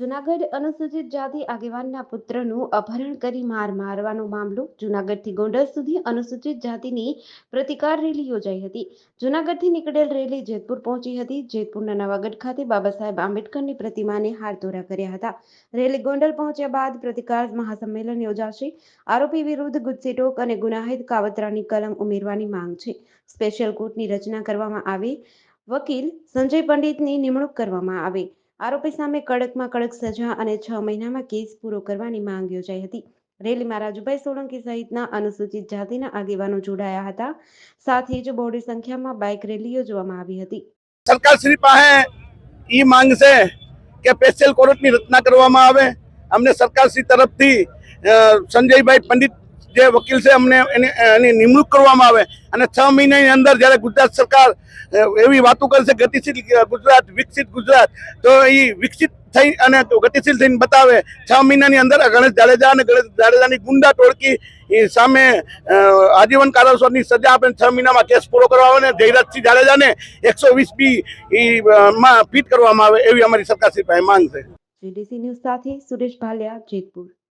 જુનાગઢ અનુસૂચિત જાતિ આગેવાનના પુત્રનું અપહરણ કરી માર મારવાનો મામલો જુનાગઢથી ગોંડલ સુધી અનુસૂચિત જાતિની પ્રતિકાર રેલી યોજાઈ હતી. જુનાગઢથી નીકળેલ રેલી જેતપુર પહોંચી હતી. જેતપુરના નવાગઢ ખાતે બાબા સાહેબ આંબેડકરની પ્રતિમાને હારતોરા કર્યા હતા. રેલી ગોંડલ પહોંચ્યા બાદ પ્રતિકાર મહાસંમેલન યોજાશે. આરોપી વિરુદ્ધ ગુજસીટોક અને ગુનાહિત કાવતરાની કલમ ઉમેરવાની માંગ છે. સ્પેશિયલ કોર્ટની રચના કરવામાં આવે. વકીલ સંજય પંડિતની નિમણૂક કરવામાં આવે. આરોપી સામે કડકમાં કડક સજા અને છ મહિનામાં કેસ પૂરો કરવાની માંગ યોજાઈ હતી. રેલીમાં રાજુભાઈ સોલંકી સહિતના અનુસૂચિત જાતિના આગેવાનો જોડાયા હતા. સાથે જ બહોળી સંખ્યામાં બાઇક રેલી યોજવામાં આવી હતી. સરકાર શ્રી પાસે ઈ માંગ છે કે સ્પેશિયલ કોર્ટની રચના કરવામાં આવે. અમને સરકાર શ્રી તરફથી સંજયભાઈ પંડિત જે વકીલ છે અમને એની એની નિમણૂક કરવામાં આવે અને છ મહિનાની અંદર જ્યારે ગુજરાત સરકાર એવી વાતો કરશે ગતિશીલ ગુજરાત, વિકસિત ગુજરાત, તો એ વિકસિત થઈ અને ગતિશીલ થઈને બતાવે, છ મહિનાની અંદર ગણેશ જાડેજા અને ગણેશ જાડેજાની ગુંડા ટોળકી સામે આજીવન કારાવાસની સજા આપે છ મહિનામાં કેસ પૂરો કરવામાં આવે અને જયરાજસિંહ જાડેજાને એકસો વીસ બી માં ફીટ કરવામાં આવે એવી અમારી સરકાર પાસે માંગ છે. સુરેશ ભાલિયા, જેતપુર.